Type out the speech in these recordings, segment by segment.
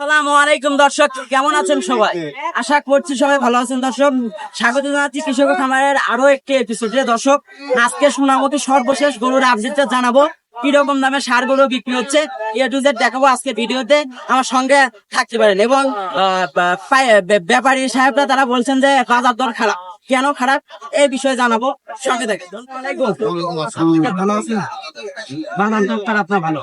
আসসালামু আলাইকুম দর্শক। কেমন আছেন সবাই? আশা করছি সবাই ভালো আছেন। দর্শক স্বাগত জানাচ্ছি কৃষক খামারের আরও একটি এপিসোডে দর্শক আজকে সোনামতি সর্বশেষ গরুর আপডেটটা জানাব। কীরকম দামে বিক্রি হচ্ছে এ টু জেড দেখাবো আজকে ভিডিওতে। আমার সঙ্গে থাকতে পারেন এবং ব্যাপারী সাহেবরা তারা বলছেন যে বাজার দর খারাপ। কেন খারাপ? এই বিষয়ে জানাব। সঙ্গে দেখেন ভালো আছেন? বাজার দর খারাপ না ভালো?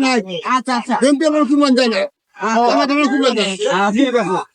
নাই। আচ্ছা আচ্ছা। এমপি আমার কুরবান যায় না। আমার তোমার কুরবান যায়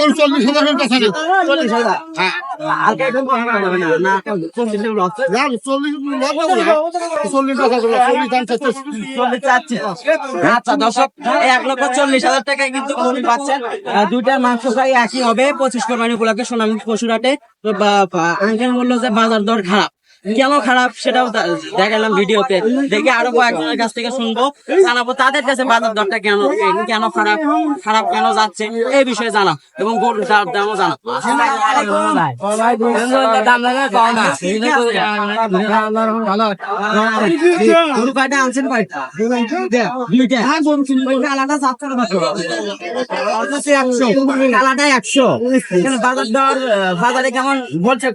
এলে চল্লিশ হাজার টাকা থাকে হ্যাঁ? চল্লিশ আচ্ছা এক লক্ষ চল্লিশ হাজার কিন্তু গরু আহ, মাংস একই হবে পঁচিশ কোরবানি পশুরাটে আঙ্কেল বলল যে বাজার দর খারাপ কেন খারাপ সেটাও দেখালাম ভিডিওতে। দেখে আরও কয়েকজনের কাছ থেকে শুনব। জানাব তাদের কাছে বাজার দরটা কেন কেন খারাপ খারাপ কেন যাচ্ছে এই বিষয়ে জানাও এবং গরুর দাম দামও জানাও। একশো একশো। কেন বাজার দর বাজারে কেমন বলছে?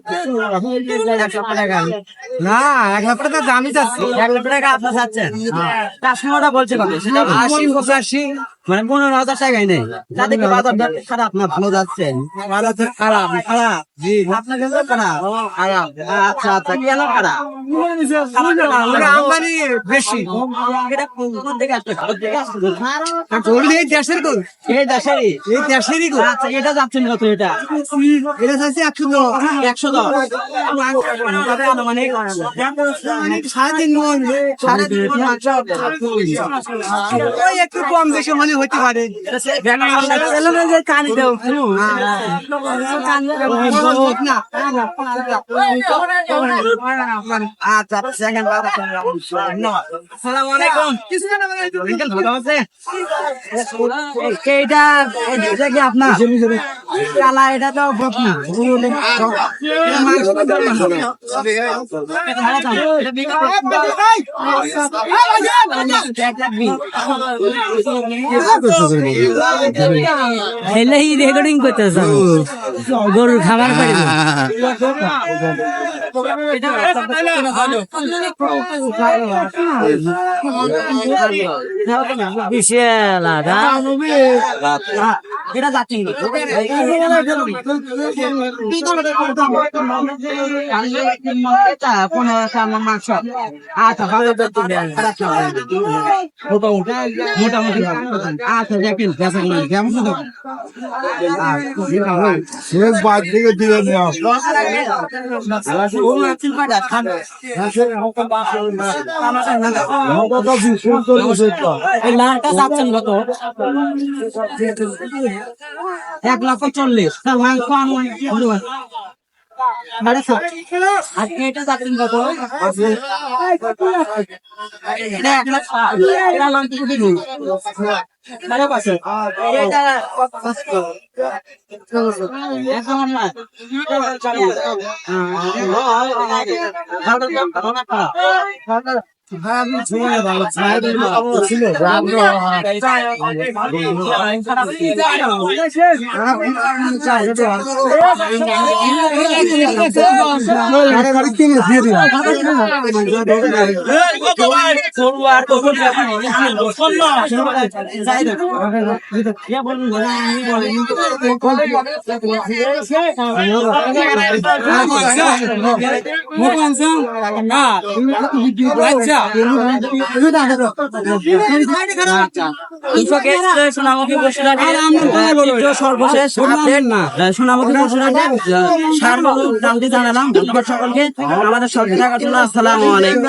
এক লক্ষ টাকা। না এক লাখ টাকা দামই চাচ্ছি। এক লাখ টাকা আপনার চাচ্ছেন? কাস্টমারটা বলছে কত? সেটা আশি পঁচাশি। মানে পনেরো হাজার টাকাই নেই। তাদেরকে বাজার দর খারাপ না ভালো যাচ্ছে? খারাপ খারাপ। জি। আপনার কাছে খারাপ খারাপ। আচ্ছা আচ্ছা কেন খারাপ? আমদানি বেশি। এটা কোন কোন দিকে আসছে? ভারত থেকে আসছে এই দেশের কোন? এই দেশেরই। এই দেশেরই কোন? আচ্ছা এটা যাচ্ছেন কত এটা? এটা চাইছে একশো দশ। একশো দশ? সাড়ে তিন মন। সাড়ে তিন ওই একটু কম বেশি মানে হতে পারে আচ্ছা আপনার কালা এটা তো না এটা বিক্রি রেকর্ডিং করতেছ গরুর খাবার পারি বিশাল এটা যাচ্ছি আচ্ছা এক লক্ষ চল্লিশ। আর এটা না ভালো সর্বশেষ সোনামুখী জানালাম ধন্যবাদ সকলকে আমাদের সঙ্গে থাকার জন্য আসসালামু আলাইকুম